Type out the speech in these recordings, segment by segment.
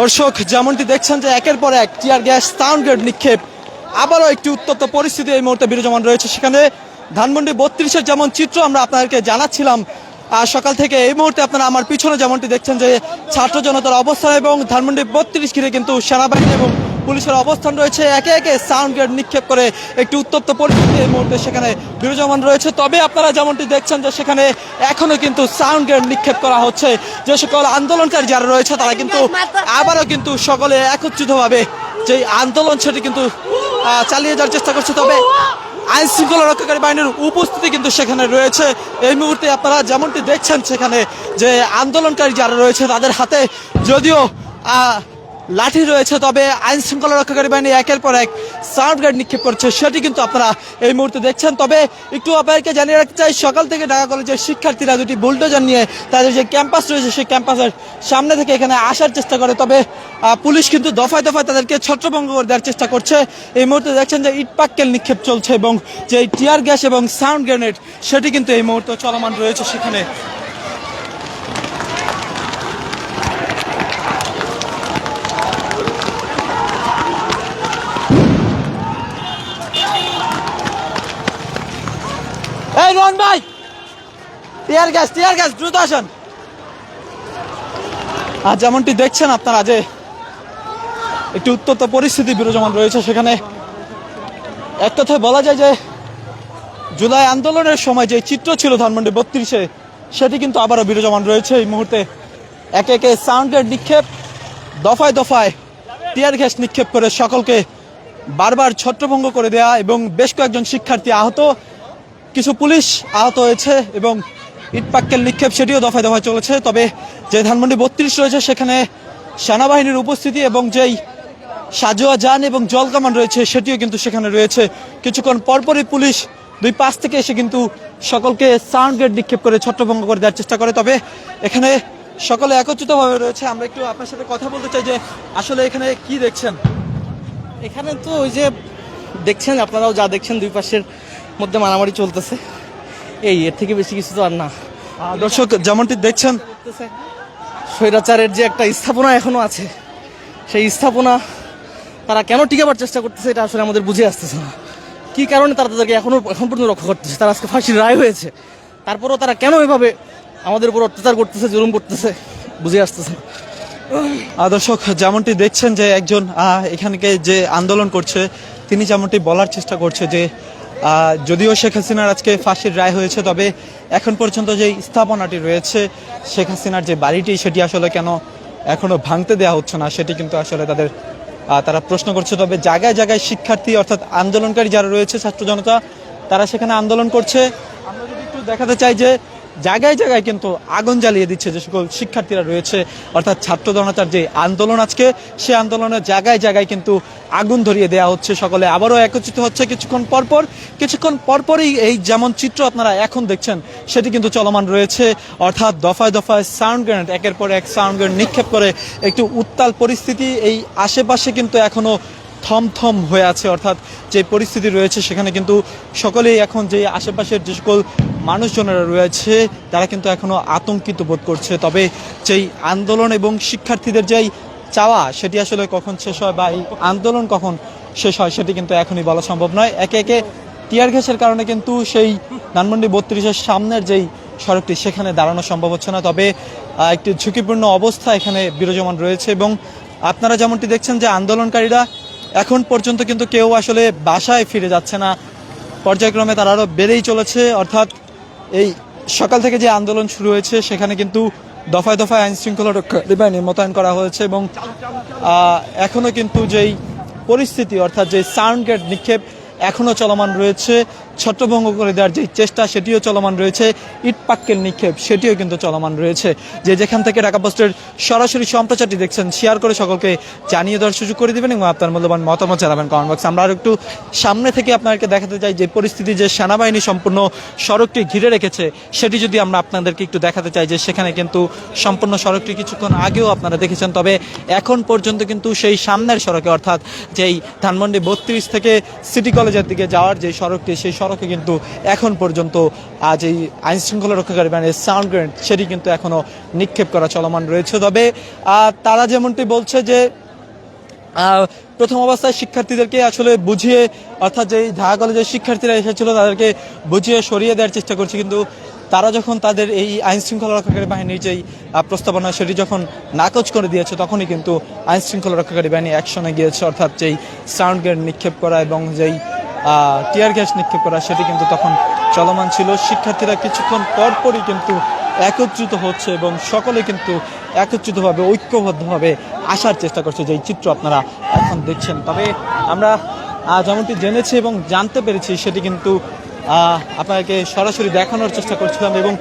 দর্শক, যেমনটি দেখছেন যে একের পর এক টিয়ার গ্যাস সাউন্ড নিক্ষেপ। আবারও একটি উত্তপ্ত পরিস্থিতি এই মুহূর্তে বিরাজমান রয়েছে সেখানে। ধানমন্ডি বত্রিশের যেমন চিত্র আমরা আপনাদেরকে জানাচ্ছিলাম সকাল থেকে এই মুহূর্তে আপনারা আমার পিছনে যেমনটি দেখছেন যে ছাত্র জনতার অবস্থান এবং ধানমন্ডি বত্রিশ ঘিরে কিন্তু সেনাবাহিনী এবং পুলিশের অবস্থান রয়েছে। একে একে সাউন্ড গ্রেড নিক্ষেপ করে একটি উত্তপ্ত পরিস্থিতি এই মুহূর্তে সেখানে বিরাজমান রয়েছে। তবে আপনারা যেমনটি দেখছেন যে সেখানে এখনও কিন্তু সাউন্ড গ্রেড নিক্ষেপ করা হচ্ছে। যে সকল আন্দোলনকারী যারা রয়েছে, তারা কিন্তু আবারও কিন্তু সকলে একত্রিতভাবে যে আন্দোলন, সেটি কিন্তু চালিয়ে যাওয়ার চেষ্টা করছে। তবে আইন শৃঙ্খলা রক্ষাকারী বাহিনীর উপস্থিতি কিন্তু সেখানে রয়েছে। এই মুহূর্তে আপনারা যেমনটি দেখছেন সেখানে যে আন্দোলনকারী যারা রয়েছে, তাদের হাতে যদিও লাঠি রয়েছে, তবে আইন শৃঙ্খলা রক্ষাকারী বাহিনী একের পর এক সাউন্ড গার্ড নিক্ষেপ করছে। সেটি কিন্তু আপনারা এই মুহূর্তে দেখছেন। তবে একটু আপনাদেরকে জানিয়ে রাখতে চাই, সকাল থেকে ঢাকা কলেজের শিক্ষার্থীরা দুটি বুলডোজার নিয়ে তাদের যে ক্যাম্পাস রয়েছে, সেই ক্যাম্পাসের সামনে থেকে এখানে আসার চেষ্টা করে। তবে পুলিশ কিন্তু দফায় দফায় তাদেরকে ছত্রভঙ্গ করে দেওয়ার চেষ্টা করছে। এই মুহূর্তে দেখছেন যে ইট পাক্কেল নিক্ষেপ চলছে এবং যে টিয়ার গ্যাস এবং সাউন্ড গ্রেনেড সেটি কিন্তু এই মুহূর্তে চলমান রয়েছে সেখানে। এই রন ভাই, টিয়ার গ্যাস টিয়ার গ্যাস, দ্রুত আসুন। আর যেমনটি দেখছেন আপনারা যে একটি উত্তপ্ত পরিস্থিতি বিরাজমান রয়েছে সেখানে। এক কথায় বলা যায় যে জুলাই আন্দোলনের সময় যে চিত্র ছিল ধানমন্ডি বত্রিশে, সেটি কিন্তু আবারও বিরাজমান রয়েছে। এই মুহূর্তে একে একে সাউন্ডের নিক্ষেপ, দফায় দফায় টিয়ার গ্যাস নিক্ষেপ করে সকলকে বারবার ছত্রভঙ্গ করে দেয়া এবং বেশ কয়েকজন শিক্ষার্থী আহত। কিছু পুলিশ আহত হয়েছে এবং ইটপাক্কেল নিক্ষেপ সেটিও দফায় দফায় চলেছে। তবে যে ধানমন্ডি বত্রিশ রয়েছে, সেখানে সেনাবাহিনীর উপস্থিতি এবং যেই সাজোয়া যান এবং জল কামান রয়েছে, সেটিও কিন্তু সেখানে রয়েছে। কিছুক্ষণ পরপরই পুলিশ দুই পাশ থেকে এসে কিন্তু সকলকে সাউন্ড গেট নিক্ষেপ করে ছত্রভঙ্গ করে দেওয়ার চেষ্টা করে। তবে এখানে সকলে একত্রিতভাবে রয়েছে। আমরা একটু আপনার সাথে কথা বলতে চাই যে আসলে এখানে কি দেখছেন? এখানে তো ওই যে দেখছেন, আপনারাও যা দেখছেন দুই পাশের মধ্যে মারামারি চলতেছে। এই এর থেকে বেশি কিছু তো আর না। দর্শক যেমনটি দেখছেন স্বৈরাচারের যে একটা স্থাপনা এখনও আছে সেই স্থাপনা তারা কেন টিকাবার চেষ্টা করতেছে এটা আসলে আমাদের বুঝে আসতেছে না। কি কারণে তারা তাদেরকে এখনও এখন পর্যন্ত রক্ষা করতেছে? তারা আজকে ফাঁসির রায় হয়েছে। তারপরেও তারা কেন এভাবে আমাদের উপর অত্যাচার করতেছে জুলুম করতেছে বুঝে আসতেছে না। দর্শক যেমনটি দেখছেন যে একজন এখানকে যে আন্দোলন করছে তিনি যেমনটি বলার চেষ্টা করছে যে যদিও শেখ হাসিনার আজকে ফাঁসির রায় হয়েছে, তবে এখন পর্যন্ত যে স্থাপনাটি রয়েছে, শেখ হাসিনার যে বাড়িটি, সেটি আসলে কেন এখনও ভাঙতে দেওয়া হচ্ছে না, সেটি কিন্তু আসলে তাদের তারা প্রশ্ন করছে। তবে জায়গায় জায়গায় শিক্ষার্থী অর্থাৎ আন্দোলনকারী যারা রয়েছে, ছাত্র জনতা, তারা সেখানে আন্দোলন করছে। আমরা যদি একটু দেখাতে চাই যে জায়গায় জায়গায় কিন্তু আগুন জ্বালিয়ে দিচ্ছে যে সকল শিক্ষার্থীরা রয়েছে। অর্থাৎ ছাত্র জনতার যে আন্দোলন আজকে, সে আন্দোলনের জায়গায় জায়গায় কিন্তু আগুন ধরিয়ে দেওয়া হচ্ছে সকলে। আবারও একত্রিত হচ্ছে কিছুক্ষণ পরপর। কিছুক্ষণ পরপরই এই যেমন চিত্র আপনারা এখন দেখছেন, সেটি কিন্তু চলমান রয়েছে। অর্থাৎ দফায় দফায় সাউন্ড গ্রেনেড, একের পর এক সাউন্ড গ্রেনেড নিক্ষেপ করে একটু উত্তাল পরিস্থিতি। এই আশেপাশে কিন্তু এখনও থমথম হয়ে আছে, অর্থাৎ যে পরিস্থিতি রয়েছে সেখানে কিন্তু সকলেই এখন যে আশেপাশের যে সকল মানুষজনেরা রয়েছে, তারা কিন্তু এখনও আতঙ্কিত বোধ করছে। তবে যেই আন্দোলন এবং শিক্ষার্থীদের যেই চাওয়া, সেটি আসলে কখন শেষ হয় বা এই আন্দোলন কখন শেষ হয়, সেটি কিন্তু এখনই বলা সম্ভব নয়। একে একে টিয়ার গ্যাসের কারণে কিন্তু সেই ধানমন্ডি বত্রিশের সামনের যেই সড়কটি, সেখানে দাঁড়ানো সম্ভব হচ্ছে না। তবে একটি ঝুঁকিপূর্ণ অবস্থা এখানে বিরাজমান রয়েছে এবং আপনারা যেমনটি দেখছেন যে আন্দোলনকারীরা এখন পর্যন্ত কিন্তু কেউ আসলে বাসায় ফিরে যাচ্ছে না। পর্যায়ক্রমে তারা আরও বেড়েই চলেছে। অর্থাৎ এই সকাল থেকে যে আন্দোলন শুরু হয়েছে, সেখানে কিন্তু দফায় দফায় আইন শৃঙ্খলা রক্ষা মোতায়েন করা হয়েছে এবং এখনও কিন্তু যেই পরিস্থিতি, অর্থাৎ যে সাউন্ড গেট নিক্ষেপ এখনও চলমান রয়েছে। ছত্রভঙ্গ করে দেওয়ার যে চেষ্টা, সেটিও চলমান রয়েছে। ইট পাক্কেল নিক্ষেপ, সেটিও কিন্তু চলমান রয়েছে। যে যেখান থেকে ঢাকা পোস্টের সরাসরি সম্প্রচারটি দেখছেন, শেয়ার করে সকলকে জানিয়ে দেওয়ার সুযোগ করে দিবেন এবং আপনার মূল্যবান মতামত জানাবেন কমেন্ট বক্সে। আমরা আর একটু সামনে থেকে আপনাদেরকে দেখাতে চাই যে পরিস্থিতি যে সেনাবাহিনী সম্পূর্ণ সড়কটি ঘিরে রেখেছে, সেটি যদি আমরা আপনাদেরকে একটু দেখাতে চাই যে সেখানে কিন্তু সম্পূর্ণ সড়কটি কিছুক্ষণ আগেও আপনারা দেখেছেন, তবে এখন পর্যন্ত কিন্তু সেই সামনের সড়কে, অর্থাৎ যেই ধানমন্ডি বত্রিশ থেকে সিটি কলেজের দিকে যাওয়ার যে সড়কটি, সেই সড়কে কিন্তু এখন পর্যন্ত আজ এই আইন শৃঙ্খলা রক্ষাকারী বাহিনীর সাউন্ড গ্রেনেড সেটি কিন্তু এখনও নিক্ষেপ করা চলমান রয়েছে। তবে তারা যেমনটি বলছে যে প্রথম অবস্থায় শিক্ষার্থীদেরকে আসলে বুঝিয়ে, অর্থাৎ যেই ঢাকা কলেজের শিক্ষার্থীরা এসেছিল, তাদেরকে বুঝিয়ে সরিয়ে দেওয়ার চেষ্টা করছে। কিন্তু তারা যখন তাদের এই আইন শৃঙ্খলা রক্ষাকারী বাহিনীর যেই প্রস্তাবনা, সেটি যখন নাকচ করে দিয়েছে, তখনই কিন্তু আইন শৃঙ্খলা রক্ষাকারী বাহিনী অ্যাকশনে গিয়েছে, অর্থাৎ যেই সাউন্ড গ্রেড নিক্ষেপ করা এবং যেই টিয়ার গ্যাস নিক্ষেপ করা, সেটি কিন্তু তখন চলমান ছিল। শিক্ষার্থীরা কিছুক্ষণ পরপরই কিন্তু একত্রিত হচ্ছে এবং সকলে কিন্তু একত্রিতভাবে, ঐক্যবদ্ধভাবে আসার চেষ্টা করছে, যেই চিত্র আপনারা এখন দেখছেন। তবে আমরা যেমনটি জেনেছি এবং জানতে পেরেছি, সেটি কিন্তু আপনাকে সরাসরি দেখানোর চেষ্টা করছিলাম এবং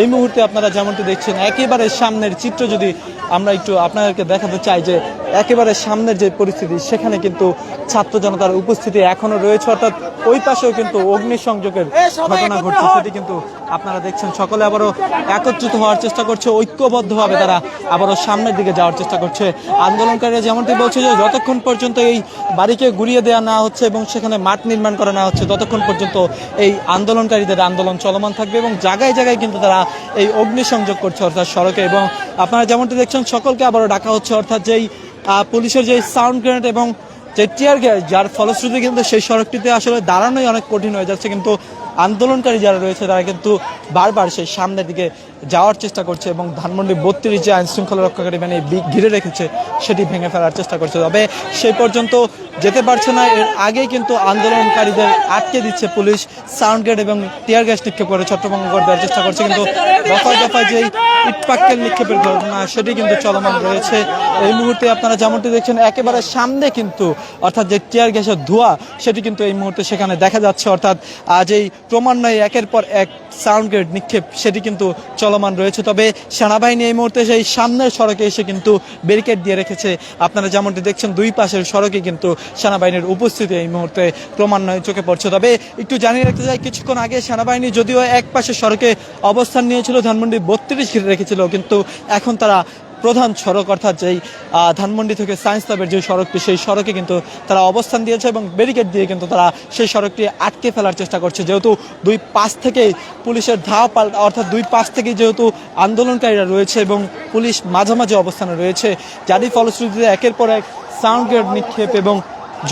এই মুহূর্তে আপনারা যেমনটি দেখছেন, একেবারে সামনের চিত্র যদি আমরা একটু আপনাদেরকে দেখাতে চাই যে একেবারে সামনের যে পরিস্থিতি সেখানে কিন্তু ছাত্র জনতার উপস্থিতি এখনও রয়েছে। অর্থাৎ ওই পাশেও কিন্তু অগ্নিসংযোগের ঘটনা ঘটছে সেটি কিন্তু আপনারা দেখছেন। সকলে আবারও একত্রিত হওয়ার চেষ্টা করছে ঐক্যবদ্ধভাবে তারা আবারও সামনের দিকে যাওয়ার চেষ্টা করছে। আন্দোলনকারীরা যেমনটি বলছে যে যতক্ষণ পর্যন্ত এই বাড়িকে গুড়িয়ে দেওয়া না হচ্ছে এবং সেখানে মাঠ নির্মাণ করা না হচ্ছে ততক্ষণ পর্যন্ত এই আন্দোলনকারীদের আন্দোলন চলমান থাকবে এবং জায়গায় জায়গায় কিন্তু তারা এই অগ্নিসংযোগ করছে অর্থাৎ সড়কে। এবং আপনারা যেমনটি দেখছেন সকলকে আবারও ডাকা হচ্ছে অর্থাৎ যেই পুলিশের যে সাউন্ড গ্রেনেড এবং যে টিয়ার গ্যাস যার ফলশ্রুতি কিন্তু সেই সড়কটিতে আসলে দাঁড়ানোই অনেক কঠিন হয়ে যাচ্ছে। কিন্তু আন্দোলনকারী যারা রয়েছে, তারা কিন্তু বারবার সেই সামনের দিকে যাওয়ার চেষ্টা করছে এবং ধানমন্ডি বত্রিশ যে আইন শৃঙ্খলা রক্ষাকারী মানে ঘিরে রেখেছে, সেটি ভেঙে ফেলার চেষ্টা করছে। তবে সেই পর্যন্ত যেতে পারছে না। এর আগেই কিন্তু আন্দোলনকারীদের আটকে দিচ্ছে পুলিশ, সাউন্ড গ্রেড এবং টিয়ার গ্যাস নিক্ষেপ করে ছত্রভঙ্গ করে দেওয়ার চেষ্টা করছে। কিন্তু দফায় দফায় যেই ইটপাক্কেল নিক্ষেপের ঘটনা, সেটি কিন্তু চলমান রয়েছে। এই মুহূর্তে আপনারা যেমনটি দেখছেন, একেবারে সামনে কিন্তু, অর্থাৎ যে টিয়ার গ্যাসের ধোঁয়া, সেটি কিন্তু এই মুহূর্তে সেখানে দেখা যাচ্ছে। অর্থাৎ আজ এই ক্রমান্বয়ে একের পর এক সাউন্ড গ্রেড নিক্ষেপ, সেটি কিন্তু চলমান রয়েছে। তবে সেনাবাহিনী এই মুহূর্তে সেই সামনের সড়কে এসে কিন্তু ব্যারিকেড দিয়ে রেখেছে। আপনারা যেমনটি দেখছেন, দুই পাশের সড়কে কিন্তু সেনাবাহিনীর উপস্থিতি এই মুহূর্তে ক্রমান্বয়ে চোখে পড়ছে। তবে একটু জানিয়ে রাখতে চাই, কিছুক্ষণ আগে সেনাবাহিনী যদিও এক পাশে সড়কে অবস্থান নিয়েছিল, ধানমন্ডি বত্রিশ ঘিরে রেখেছিল, কিন্তু এখন তারা প্রধান সড়ক, অর্থাৎ যেই ধানমন্ডি থেকে সায়েন্স ল্যাবের যে সড়কটি, সেই সড়কে কিন্তু তারা অবস্থান দিয়েছে এবং ব্যারিকেড দিয়ে কিন্তু তারা সেই সড়কটি আটকে ফেলার চেষ্টা করছে। যেহেতু দুই পাশ থেকেই পুলিশের ধাওয়া পাল্টা, অর্থাৎ দুই পাশ থেকেই যেহেতু আন্দোলনকারীরা রয়েছে এবং পুলিশ মাঝামাঝি অবস্থানে রয়েছে, যারই ফলশ্রুতিতে একের পর এক সাউন্ড গ্রেড নিক্ষেপ এবং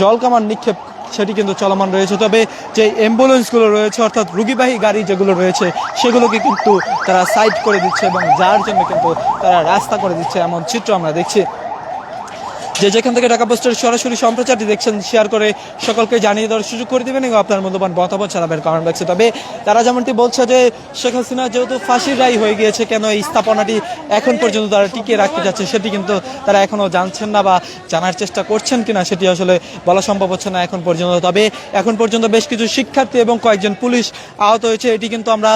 জলকামান নিক্ষেপ সেটি কিন্তু চলমান রয়েছে। তবে যে অ্যাম্বুলেন্সগুলো রয়েছে, অর্থাৎ রুগীবাহী গাড়ি যেগুলো রয়েছে, সেগুলোকে কিন্তু তারা সাইড করে দিচ্ছে এবং যার জন্য কিন্তু তারা রাস্তা করে দিচ্ছে। এমন চিত্র আমরা দেখছি। যে যেখান থেকে ঢাকা পোস্টের সরাসরি সম্প্রচারটি দেখছেন শেয়ার করে সকলকে জানিয়ে দেওয়ার সুযোগ করে দেবেন এবং আপনার মূল্যবান মতামত জানাবেন কমেন্ট বক্সে তবে তারা যেমনটি বলছে যে শেখ হাসিনা যেহেতু ফাঁসির রায় হয়ে গিয়েছে, কেন এই স্থাপনাটি এখন পর্যন্ত তারা টিকিয়ে রাখতে যাচ্ছে সেটি কিন্তু তারা এখনও জানছেন না বা জানার চেষ্টা করছেন কিনা সেটি আসলে বলা সম্ভব হচ্ছে না এখন পর্যন্ত। তবে এখন পর্যন্ত বেশ কিছু শিক্ষার্থী এবং কয়েকজন পুলিশ আহত হয়েছে, এটি কিন্তু আমরা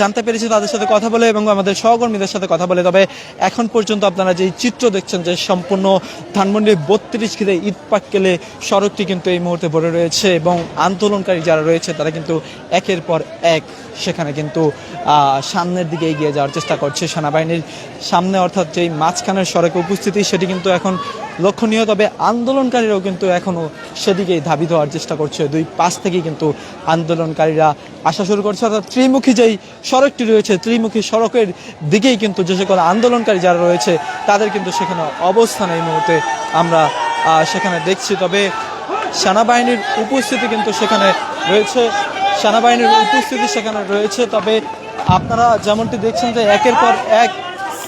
জানতে পেরেছি তাদের সাথে কথা বলে এবং আমাদের সহকর্মীদের সাথে কথা বলে। তবে এখন পর্যন্ত আপনারা যেই চিত্র দেখছেন যে সম্পূর্ণ ধানমন্ডি বত্রিশ ঘিরে ইট পাক্কেলে সড়কটি কিন্তু এই মুহূর্তে ভরে রয়েছে এবং আন্দোলনকারী যারা রয়েছে, তারা কিন্তু একের পর এক সেখানে কিন্তু সামনের দিকে এগিয়ে যাওয়ার চেষ্টা করছে সেনাবাহিনীর সামনে। অর্থাৎ যেই মাঝখানের সড়কে উপস্থিতি, সেটি কিন্তু এখন লক্ষণীয়। তবে আন্দোলনকারীরাও কিন্তু এখনও সেদিকেই ধাবিত হওয়ার চেষ্টা করছে। দুই পাশ থেকেই কিন্তু আন্দোলনকারীরা আসা শুরু করছে। অর্থাৎ ত্রিমুখী যেই সড়কটি রয়েছে, ত্রিমুখী সড়কের দিকেই কিন্তু যে সকল আন্দোলনকারী যারা রয়েছে, তাদের কিন্তু সেখানে অবস্থান এই মুহূর্তে আমরা সেখানে দেখছি। তবে সেনাবাহিনীর উপস্থিতি কিন্তু সেখানে রয়েছে। সেনাবাহিনীর উপস্থিতি সেখানে রয়েছে। তবে আপনারা যেমনটি দেখছেন যে একের পর এক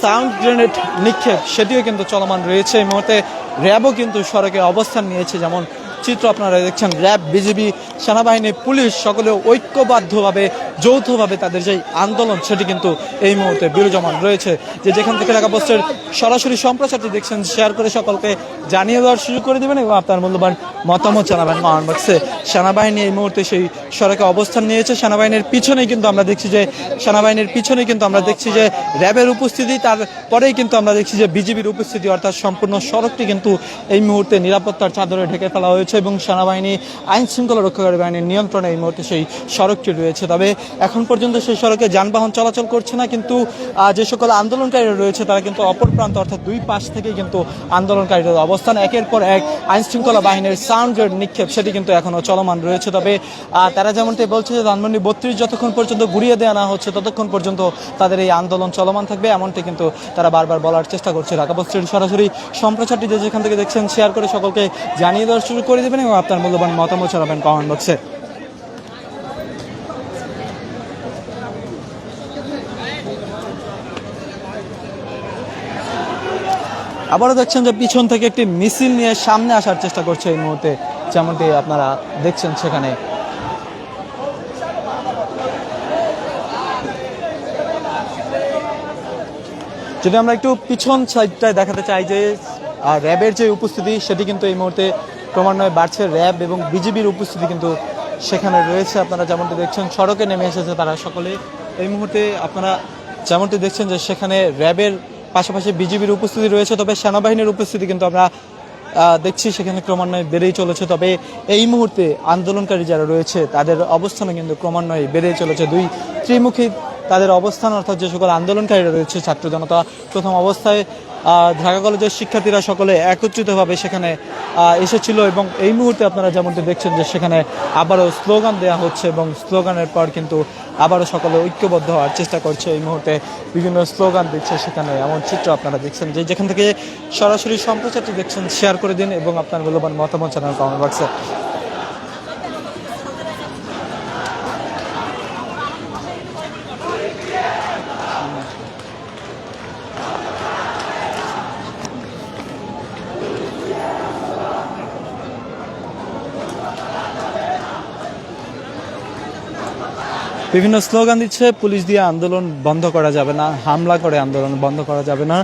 সাউন্ড গ্রেনেড নিক্ষেপ, সেটিও কিন্তু চলমান রয়েছে। এই মুহূর্তে র্যাবও কিন্তু সড়কে অবস্থান নিয়েছে, যেমন চিত্র আপনারা দেখছেন র্যাব, বিজিবি, সেনাবাহিনী, পুলিশ, সকলে ঐক্যবদ্ধভাবে, যৌথভাবে তাদের যে আন্দোলন, সেটি কিন্তু এই মুহূর্তে বিরজমান রয়েছে। যে যেখান থেকে ঢাকা পোস্টের সরাসরি সম্প্রচারটি দেখছেন, শেয়ার করে সকলকে জানিয়ে দেওয়ার সুযোগ করে দেবেন এবং আপনার মূল্যবান মতামত জানাবেন কমেন্ট সেনাবাহিনী এই মুহূর্তে সেই সড়কে অবস্থান নিয়েছে। সেনাবাহিনীর পিছনেই কিন্তু আমরা দেখছি যে, সেনাবাহিনীর পিছনে কিন্তু আমরা দেখছি যে, র্যাবের উপস্থিতি তারপরেই কিন্তু আমরা দেখছি যে, বিজিবির উপস্থিতি, অর্থাৎ সম্পূর্ণ সড়কটি কিন্তু এই মুহূর্তে নিরাপত্তার চাদরে ঢেকে ফেলা হয়েছে। এবং সেনাবাহিনী আইন শৃঙ্খলা রক্ষাকারী বাহিনীর নিয়ন্ত্রণে এই মুহূর্তে সেই সড়কটি রয়েছে। তবে এখন পর্যন্ত সেই সড়কে যানবাহন চলাচল করছে না, কিন্তু যে সকল আন্দোলনকারীরা রয়েছে তারা কিন্তু অপর প্রান্ত অর্থাৎ দুই পাশ থেকেই কিন্তু আন্দোলনকারীদের অবস্থান। একের পর এক আইন শৃঙ্খলা বাহিনীর সাউন্ড নিক্ষেপ, সেটি কিন্তু এখনও চলমান রয়েছে। তবে তারা যেমনটি বলছে যে ধানমন্ডি বত্রিশ যতক্ষণ পর্যন্ত ঘুরিয়ে দেওয়া না হচ্ছে, ততক্ষণ পর্যন্ত তাদের এই আন্দোলন চলমান থাকবে। এমনটি কিন্তু তারা বারবার বলার চেষ্টা করছে। ঢাকা পোস্টের সরাসরি সম্প্রচারটি যে যেখান থেকে দেখছেন, শেয়ার করে সকলকে জানিয়ে দেওয়ার শুরু করে দেবেন এবং আপনার মূল্যবান মতামত জানাবেন কমেন্ট বক্সে। আবারও দেখছেন যে পিছন থেকে একটি মিছিল নিয়ে সামনে আসার চেষ্টা করছে এই মুহূর্তে, যেমনটি আপনারা দেখছেন সেখানে। যদি আমরা একটু পিছন সাইডটায় দেখাতে চাই যে র্যাবের যে উপস্থিতি, সেটি কিন্তু এই মুহূর্তে ক্রমান্বয়ে বাড়ছে র্যাব এবং বিজিবির উপস্থিতি কিন্তু সেখানে রয়েছে। আপনারা যেমনটি দেখছেন, সড়কে নেমে এসেছে তারা সকলে। এই মুহূর্তে আপনারা যেমনটি দেখছেন যে সেখানে র্যাবের পাশাপাশি বিজিবির উপস্থিতি রয়েছে, তবে সেনাবাহিনীর উপস্থিতি কিন্তু আমরা দেখছি সেখানে ক্রমান্বয়ে বেড়েই চলেছে। তবে এই মুহূর্তে আন্দোলনকারী যারা রয়েছে, তাদের অবস্থানও কিন্তু ক্রমান্বয়ে বেড়েই চলেছে। দুই ত্রিমুখী তাদের অবস্থান, অর্থাৎ যে সকল আন্দোলনকারীরা রয়েছে, ছাত্র জনতা প্রথম অবস্থায় ঢাকা কলেজের শিক্ষার্থীরা সকলে একত্রিতভাবে সেখানে এসেছিল এবং এই মুহূর্তে আপনারা যেমনটি দেখছেন যে সেখানে আবারও স্লোগান দেওয়া হচ্ছে এবং স্লোগানের পর কিন্তু আবারও সকলে ঐক্যবদ্ধ হওয়ার চেষ্টা করছে। এই মুহূর্তে বিভিন্ন স্লোগান দিচ্ছে সেখানে। এমন চিত্র আপনারা দেখছেন যে যেখান থেকে সরাসরি সম্প্রচারটি দেখছেন, শেয়ার করে দিন এবং আপনার মূল্যবান মতামত জানান কমেন্ট বক্সে। বিভিন্ন স্লোগান দিচ্ছে, পুলিশ দিয়ে আন্দোলন বন্ধ করা যাবে না, হামলা করে আন্দোলন বন্ধ করা যাবে না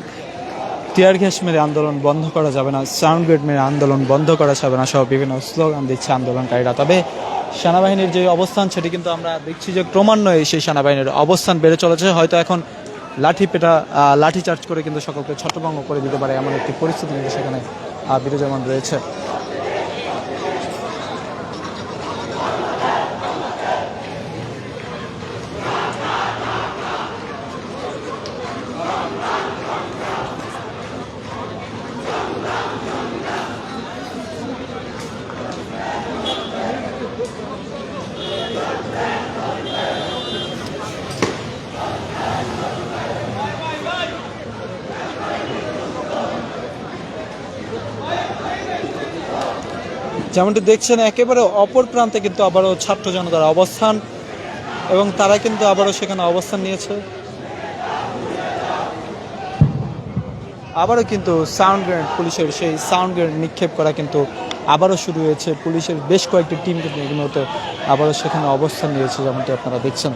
টিয়ার গ্যাস মেরে আন্দোলন বন্ধ করা যাবে না, সাউন্ড গ্রেড মেরে আন্দোলন বন্ধ করা যাবে না সহ বিভিন্ন স্লোগান দিচ্ছে আন্দোলনকারীরা। তবে সেনাবাহিনীর যে অবস্থান, সেটি কিন্তু আমরা দেখছি যে ক্রমান্বয়ে সেই সেনাবাহিনীর অবস্থান বেড়ে চলেছে। হয়তো এখন লাঠি পেটা লাঠি চার্জ করে কিন্তু সকলকে ছত্রভঙ্গ করে দিতে পারে এমন একটি পরিস্থিতি কিন্তু সেখানে বিরাজমান রয়েছে। যেমনটি দেখছেন, একেবারে অপর প্রান্তে কিন্তু আবারও ছাত্র জনতার অবস্থান এবং তারা কিন্তু আবারও সেখানে অবস্থান নিয়েছে। আবারও কিন্তু সাউন্ড গ্রেনেড পুলিশের সেই সাউন্ড গ্রেনেড নিক্ষেপ করা কিন্তু আবারও শুরু হয়েছে। পুলিশের বেশ কয়েকটি টিম কিন্তু মুহূর্তে আবারও সেখানে অবস্থান নিয়েছে, যেমনটি আপনারা দেখছেন।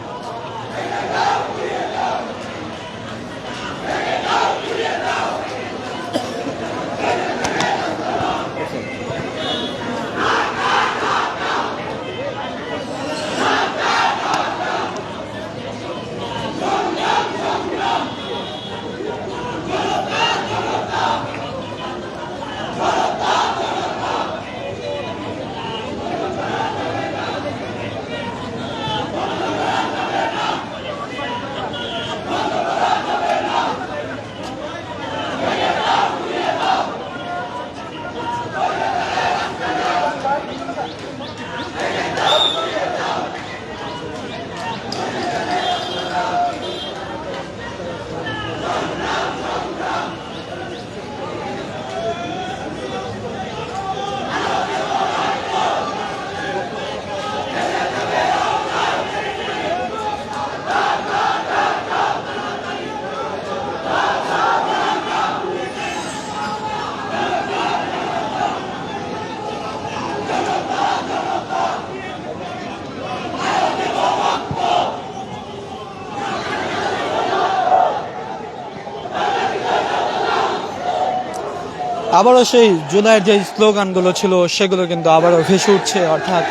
আবারও সেই জুলাইয়ের যে স্লোগানগুলো ছিল, সেগুলো কিন্তু আবারও ভেসে উঠছে, অর্থাৎ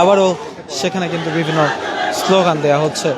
আবারও সেখানে কিন্তু বিভিন্ন স্লোগান দেয়া হচ্ছে।